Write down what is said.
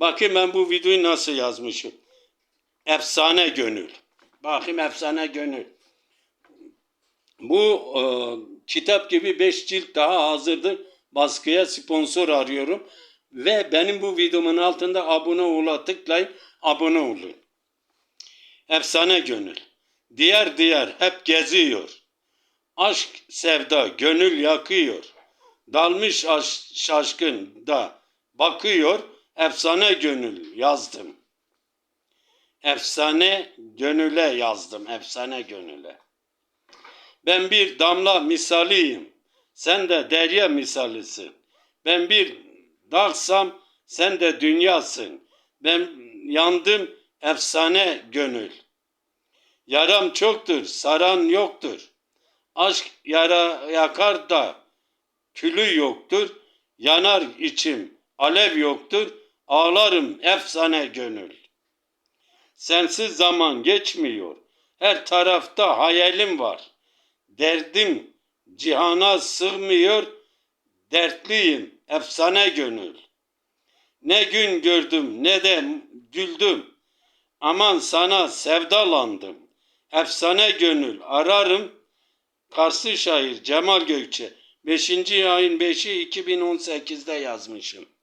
Bakayım ben bu videoyu nasıl yazmışım. Efsane gönül. Bakayım efsane gönül. Bu e, kitap gibi 5 cilt daha hazırdır. Baskıya sponsor arıyorum. Ve benim bu videomun altında abone ol'a tıklayın. Abone olun. Efsane gönül. Diğer diğer hep geziyor. Aşk sevda gönül yakıyor. Dalmış aş, şaşkın da bakıyor. Efsane gönül yazdım. Efsane gönüle yazdım. Efsane gönüle. Ben bir damla misaliyim. Sen de derya misalisin. Ben bir dağsam sen de dünyasın. Ben yandım efsane gönül. Yaram çoktur, saran yoktur. Aşk yara yakar da külü yoktur. Yanar içim, alev yoktur. Ağlarım efsane gönül. Sensiz zaman geçmiyor. Her tarafta hayalim var. Derdim cihana sığmıyor. Dertliyim efsane gönül. Ne gün gördüm ne de güldüm. Aman sana sevdalandım. Efsane gönül ararım. Karslı şair Cemal Gökçe. 5. ayın 5'i 2018'de yazmışım.